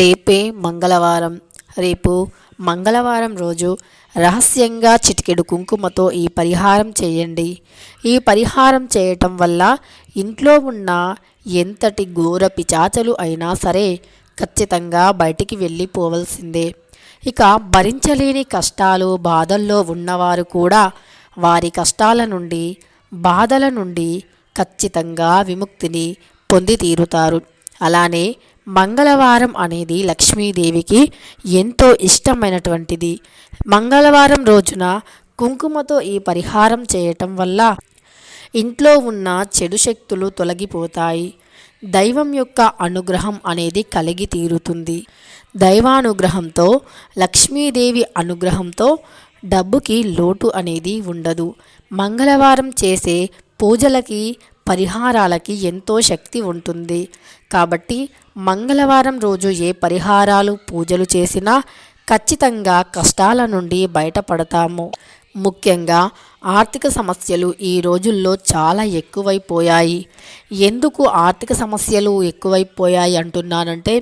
రేపే మంగళవారం. రేపు మంగళవారం రోజు రహస్యంగా చిటికెడు కుంకుమతో ఈ పరిహారం చేయండి. ఈ పరిహారం చేయటం వల్ల ఇంట్లో ఉన్న ఎంతటి ఘోర పిచాచలు అయినా సరే ఖచ్చితంగా బయటికి వెళ్ళిపోవలసిందే. ఇక భరించలేని కష్టాలు బాధల్లో ఉన్నవారు కూడా వారి కష్టాల నుండి బాధల నుండి ఖచ్చితంగా విముక్తిని పొంది తీరుతారు అలానే మంగళవారం అనేది లక్ష్మీదేవికి ఎంతో ఇష్టమైనటువంటిది. మంగళవారం రోజున కుంకుమతో ఈ పరిహారం చేయటం వల్ల ఇంట్లో ఉన్న చెడు శక్తులు తొలగిపోతాయి. దైవం యొక్క అనుగ్రహం అనేది కలిగి తీరుతుంది. దైవానుగ్రహంతో లక్ష్మీదేవి అనుగ్రహంతో డబ్బుకి లోటు అనేది ఉండదు. మంగళవారం చేసే పూజలకి పరిహారాలకి ఎంతో శక్తి ఉంటుంది. కాబట్టి మంగళవారం రోజు ఏ పరిహారాలు పూజలు చేసినా ఖచ్చితంగా కష్టాల నుండి బయటపడతాము. ముఖ్యంగా ఆర్థిక సమస్యలు ఈ రోజుల్లో చాలా ఎక్కువైపోయాయి. ఎందుకు ఆర్థిక సమస్యలు ఎక్కువైపోయాయి అంటున్నానంటే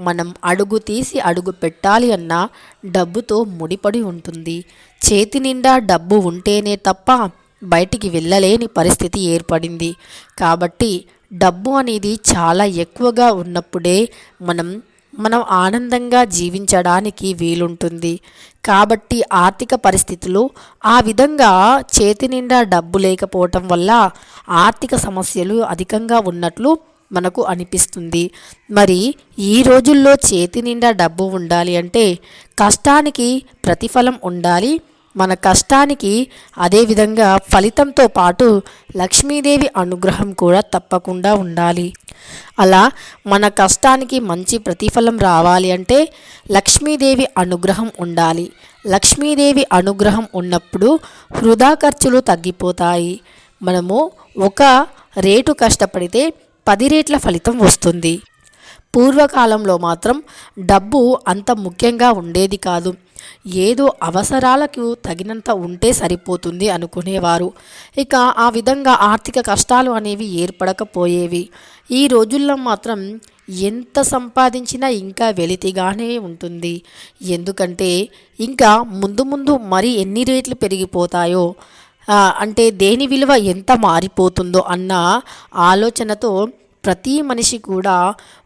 మనం అడుగు తీసి అడుగు పెట్టాలి అన్నా డబ్బుతో ముడిపడి ఉంటుంది. చేతి నిండా డబ్బు ఉంటేనే తప్ప బయటికి వెళ్ళలేని పరిస్థితి ఏర్పడింది. కాబట్టి డబ్బు అనేది చాలా ఎక్కువగా ఉన్నప్పుడే మనం మనం ఆనందంగా జీవించడానికి వీలుంటుంది. కాబట్టి ఆర్థిక పరిస్థితులు ఆ విధంగా చేతి నిండా డబ్బు లేకపోవటం వల్ల ఆర్థిక సమస్యలు అధికంగా ఉన్నట్లు మనకు అనిపిస్తుంది. మరి ఈ రోజుల్లో చేతి నిండా డబ్బు ఉండాలి అంటే కష్టానికి ప్రతిఫలం ఉండాలి మన కష్టానికి అదేవిధంగా ఫలితంతో పాటు లక్ష్మీదేవి అనుగ్రహం కూడా తప్పకుండా ఉండాలి. అలా మన కష్టానికి మంచి ప్రతిఫలం రావాలి అంటే లక్ష్మీదేవి అనుగ్రహం ఉండాలి. లక్ష్మీదేవి అనుగ్రహం ఉన్నప్పుడు వృధా ఖర్చులు తగ్గిపోతాయి. మనము ఒక రేటు కష్టపడితే పది రేట్ల ఫలితం వస్తుంది. పూర్వకాలంలో మాత్రం డబ్బు అంత ముఖ్యంగా ఉండేది కాదు. ఏదో అవసరాలకు తగినంత ఉంటే సరిపోతుంది అనుకునేవారు. ఇక ఆ విధంగా ఆర్థిక కష్టాలు అనేవి ఏర్పడకపోయేవి. ఈ రోజుల్లో మాత్రం ఎంత సంపాదించినా ఇంకా వెలితిగానే ఉంటుంది. ఎందుకంటే ఇంకా ముందు ముందు మరి ఎన్ని రేట్లు పెరిగిపోతాయో అంటే దేని విలువ ఎంత మారిపోతుందో అన్న ఆలోచనతో ప్రతి మనిషి కూడా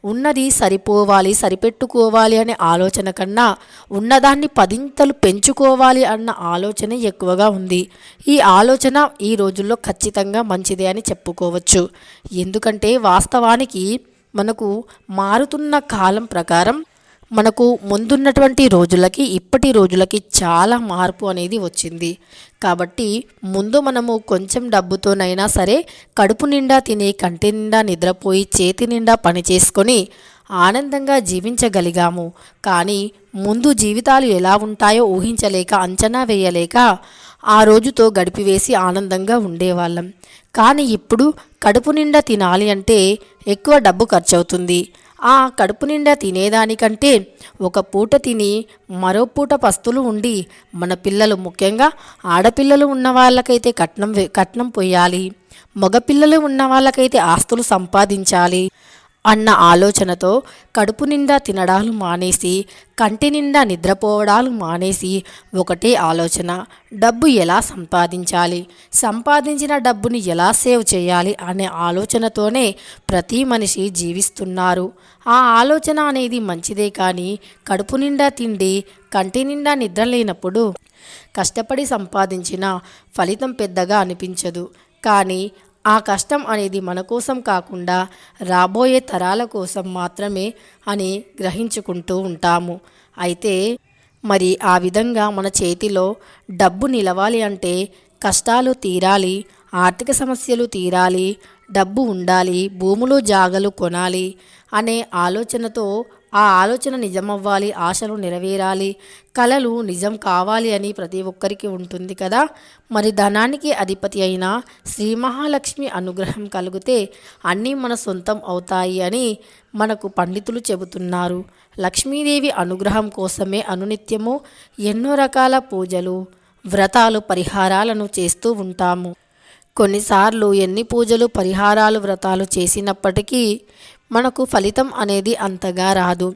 ఉన్నది సరిపోవాలి సరిపెట్టుకోవాలి అనే ఆలోచన కన్నా ఉన్నదాన్ని పదింతలు పెంచుకోవాలి అన్న ఆలోచన ఎక్కువగా ఉంది. ఈ ఆలోచన ఈ రోజుల్లో ఖచ్చితంగా మంచిదే అని చెప్పుకోవచ్చు. ఎందుకంటే వాస్తవానికి మనకు మారుతున్న కాలం ప్రకారం మనకు ముందున్నటువంటి రోజులకి ఇప్పటి రోజులకి చాలా మార్పు అనేది వచ్చింది. కాబట్టి ముందు మనము కొంచెం డబ్బుతోనైనా సరే కడుపు నిండా తిని కంటి నిండా నిద్రపోయి చేతి నిండా పని చేసుకొని ఆనందంగా జీవించగలిగాము. కానీ ముందు జీవితాలు ఎలా ఉంటాయో ఊహించలేక అంచనా వేయలేక ఆ రోజుతో గడిపివేసి ఆనందంగా ఉండేవాళ్ళం. కానీ ఇప్పుడు కడుపు నిండా తినాలి అంటే ఎక్కువ డబ్బు ఖర్చవుతుంది. ఆ కడుపు నిండా తినేదానికంటే ఒక పూట తిని మరో పూట పస్తులు ఉండి మన పిల్లలు ముఖ్యంగా ఆడపిల్లలు ఉన్న వాళ్ళకైతే కట్నం కట్నం పొయ్యాలి. మగపిల్లలు ఉన్న వాళ్ళకైతే ఆస్తులు సంపాదించాలి. అన్న ఆలోచనతో కడుపు నిండా తినడాలు మానేసి కంటి నిండా నిద్రపోవడాలు మానేసి ఒకటే ఆలోచన డబ్బు ఎలా సంపాదించాలి? సంపాదించిన డబ్బుని ఎలా సేవ్ చేయాలి అనే ఆలోచనతోనే ప్రతి మనిషి జీవిస్తున్నారు. ఆ ఆలోచన అనేది మంచిదే కానీ కడుపు నిండా తిండి కంటి నిండా నిద్ర లేనప్పుడు కష్టపడి సంపాదించిన ఫలితం పెద్దగా అనిపించదు. కానీ ఆ కష్టం అనేది మన కోసం కాకుండా రాబోయే తరాల కోసం మాత్రమే అని గ్రహించుకుంటూ ఉంటాము. అయితే మరి ఆ విధంగా మన చేతిలో డబ్బు నిలవాలి అంటే కష్టాలు తీరాలి ఆర్థిక సమస్యలు తీరాలి డబ్బు ఉండాలి భూములు జాగలు కొనాలి అనే ఆలోచనతో ఆ ఆలోచన నిజమవ్వాలి ఆశలు నెరవేరాలి కళలు నిజం కావాలి అని ప్రతి ఒక్కరికి ఉంటుంది కదా. మరి ధనానికి అధిపతి అయిన శ్రీ మహాలక్ష్మి అనుగ్రహం కలిగితే అన్నీ మన సొంతం అవుతాయి అని మనకు పండితులు చెబుతున్నారు. లక్ష్మీదేవి అనుగ్రహం కోసమే అనునిత్యము ఎన్నో రకాల పూజలు వ్రతాలు పరిహారాలను చేస్తూ ఉంటాము. కొన్నిసార్లు ఎన్ని పూజలు పరిహారాలు వ్రతాలు చేసినప్పటికీ మనకు ఫలితం అనేది అంతగా రాదు.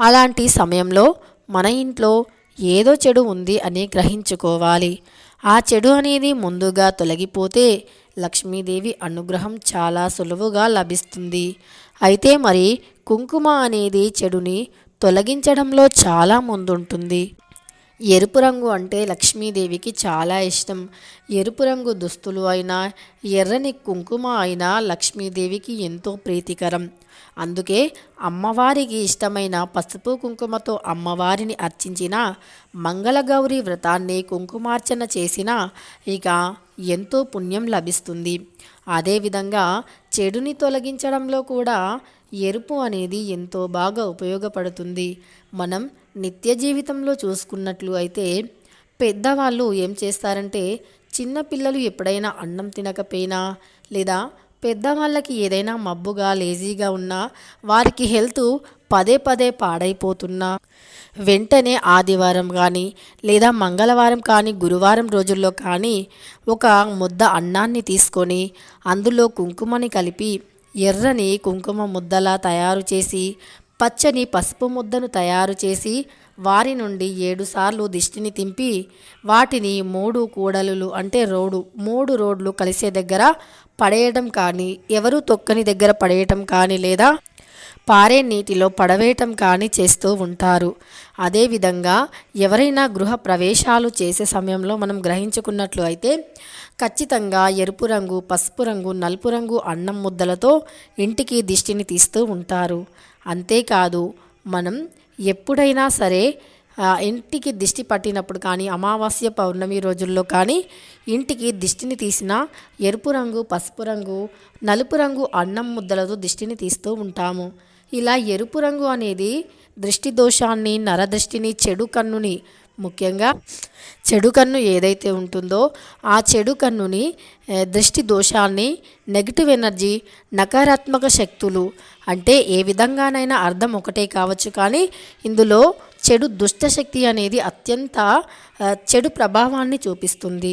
అలాంటి సమయంలో మన ఇంట్లో ఏదో చెడు ఉంది అని గ్రహించుకోవాలి. ఆ చెడు అనేది ముందుగా తొలగిపోతే లక్ష్మీదేవి అనుగ్రహం చాలా సులువుగా లభిస్తుంది. అయితే మరి కుంకుమ అనేది చెడుని తొలగించడంలో చాలా ముందుంటుంది. ఎరుపు రంగు అంటే లక్ష్మీదేవికి చాలా ఇష్టం. ఎరుపు రంగు దుస్తులు అయినా ఎర్రని కుంకుమ అయినా లక్ష్మీదేవికి ఎంతో ప్రీతికరం. అందుకే అమ్మవారికి ఇష్టమైన పసుపు కుంకుమతో అమ్మవారిని అర్చించిన మంగళగౌరి వ్రతాన్ని కుంకుమార్చన చేసిన ఇక ఎంతో పుణ్యం లభిస్తుంది. అదేవిధంగా చెడుని తొలగించడంలో కూడా ఎరుపు అనేది ఎంతో బాగా ఉపయోగపడుతుంది. మనం నిత్య జీవితంలో చూసుకున్నట్లు అయితే పెద్దవాళ్ళు ఏం చేస్తారంటే చిన్నపిల్లలు ఎప్పుడైనా అన్నం తినకపోయినా లేదా పెద్దవాళ్ళకి ఏదైనా మబ్బుగా లేజీగా ఉన్నా వారికి హెల్త్ పదే పదే పాడైపోతున్నా. వెంటనే ఆదివారం కానీ లేదా మంగళవారం కానీ గురువారం రోజుల్లో కానీ ఒక ముద్ద అన్నాన్ని తీసుకొని అందులో కుంకుమని కలిపి ఎర్రని కుంకుమ ముద్దలా తయారు చేసి పచ్చని పసుపు ముద్దను తయారు చేసి వారి నుండి ఏడుసార్లు దిష్టిని తింపి వాటిని మూడు కూడలులు అంటే రోడ్డు మూడు రోడ్లు కలిసే దగ్గర పడేయడం కానీ ఎవరు తొక్కని దగ్గర పడేయటం కానీ లేదా పారే నీటిలో పడవేయటం కానీ చేస్తూ ఉంటారు. అదేవిధంగా ఎవరైనా గృహ ప్రవేశాలు చేసే సమయంలో మనం గ్రహించుకున్నట్లు అయితే ఖచ్చితంగా ఎరుపు రంగు పసుపు రంగు నలుపు రంగు అన్నం ముద్దలతో ఇంటికి దిష్టిని తీస్తూ ఉంటారు. అంతేకాదు మనం ఎప్పుడైనా సరే ఇంటికి దిష్టి పట్టినప్పుడు కానీ అమావాస్య పౌర్ణమి రోజుల్లో కానీ ఇంటికి దిష్టిని తీసిన ఎరుపు రంగు పసుపు రంగు నలుపు రంగు అన్నం ముద్దలతో దిష్టిని తీస్తూ ఉంటాము. ఇలా ఎరుపు రంగు అనేది దృష్టి దోషాన్ని నరదృష్టిని చెడు కన్నుని ముఖ్యంగా చెడు కన్ను ఏదైతే ఉంటుందో ఆ చెడు కన్నుని దృష్టి దోషాన్ని నెగిటివ్ ఎనర్జీ నకారాత్మక శక్తులు అంటే ఏ విధంగానైనా అర్థం ఒకటే కావచ్చు కానీ ఇందులో చెడు దుష్టశక్తి అనేది అత్యంత చెడు ప్రభావాన్ని చూపిస్తుంది.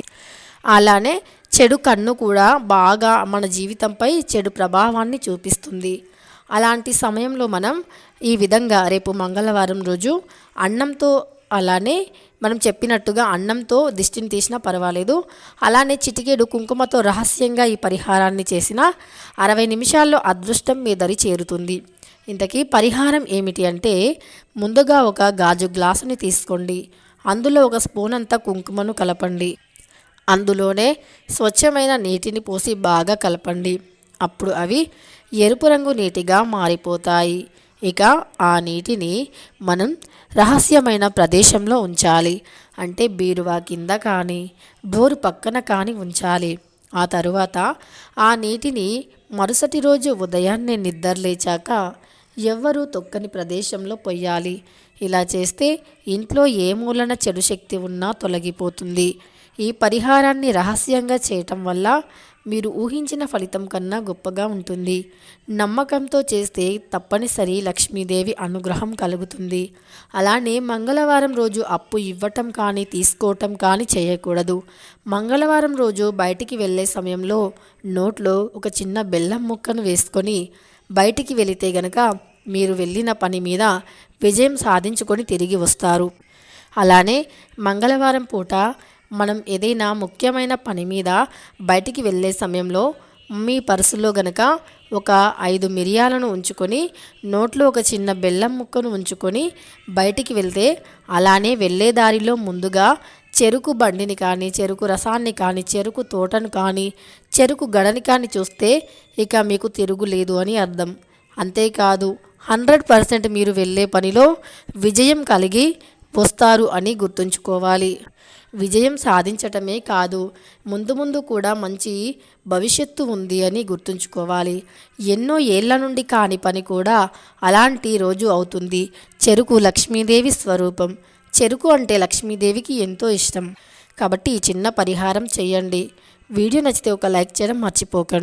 అలానే చెడు కన్ను కూడా బాగా మన జీవితంపై చెడు ప్రభావాన్ని చూపిస్తుంది. అలాంటి సమయంలో మనం ఈ విధంగా రేపు మంగళవారం రోజు అన్నంతో అలానే మనం చెప్పినట్టుగా అన్నంతో దిష్టిని తీసినా పర్వాలేదు. అలానే చిటికేడు కుంకుమతో రహస్యంగా ఈ పరిహారాన్ని చేసిన అరవై నిమిషాల్లో అదృష్టం మీ దరి చేరుతుంది. ఇంతకీ పరిహారం ఏమిటి అంటే ముందుగా ఒక గాజు గ్లాసుని తీసుకోండి. అందులో ఒక స్పూన్ అంతా కుంకుమను కలపండి. అందులోనే స్వచ్ఛమైన నీటిని పోసి బాగా కలపండి. అప్పుడు అవి ఎరుపు రంగు నీటిగా మారిపోతాయి. ఇక ఆ నీటిని మనం రహస్యమైన ప్రదేశంలో ఉంచాలి. అంటే బీరువా కింద కానీ డోరు పక్కన కానీ ఉంచాలి. ఆ తరువాత ఆ నీటిని మరుసటి రోజు ఉదయాన్నే నిద్రలేచాక ఎవ్వరూ తొక్కని ప్రదేశంలో పొయ్యాలి. ఇలా చేస్తే ఇంట్లో ఏ మూలన చెడు శక్తి ఉన్నా తొలగిపోతుంది. ఈ పరిహారాన్ని రహస్యంగా చేయటం వల్ల మీరు ఊహించిన ఫలితం కన్నా గొప్పగా ఉంటుంది. నమ్మకంతో చేస్తే తప్పనిసరి లక్ష్మీదేవి అనుగ్రహం కలుగుతుంది. అలానే మంగళవారం రోజు అప్పు ఇవ్వటం కానీ తీసుకోవటం కానీ చేయకూడదు. మంగళవారం రోజు బయటికి వెళ్ళే సమయంలో నోట్లో ఒక చిన్న బెల్లం ముక్కను వేసుకొని బయటికి వెళితే గనక మీరు వెళ్ళిన పని మీద విజయం సాధించుకొని తిరిగి వస్తారు. అలానే మంగళవారం పూట మనం ఏదైనా ముఖ్యమైన పని మీద బయటికి వెళ్ళే సమయంలో మీ పర్సులో గనక ఒక ఐదు మిరియాలను ఉంచుకొని నోట్లో ఒక చిన్న బెల్లం ముక్కను ఉంచుకొని బయటికి వెళ్తే అలానే వెళ్ళే దారిలో ముందుగా చెరుకు బండిని కానీ చెరుకు రసాన్ని కానీ చెరుకు తోటను కానీ చెరుకు గడని కానీ చూస్తే ఇక మీకు తిరుగులేదు అని అర్థం. అంతేకాదు హండ్రెడ్ పర్సెంట్ మీరు వెళ్ళే పనిలో విజయం కలిగి వస్తారు అని గుర్తుంచుకోవాలి. విజయం సాధించటమే కాదు ముందు ముందు కూడా మంచి భవిష్యత్తు ఉంది అని గుర్తుంచుకోవాలి. ఎన్నో ఏళ్ళ నుండి కాని పని కూడా అలాంటి రోజు అవుతుంది. చెరుకు లక్ష్మీదేవి స్వరూపం. చెరుకు అంటే లక్ష్మీదేవికి ఎంతో ఇష్టం. కాబట్టి ఈ చిన్న పరిహారం చేయండి. వీడియో నచ్చితే ఒక లైక్ చేయడం మర్చిపోకండి.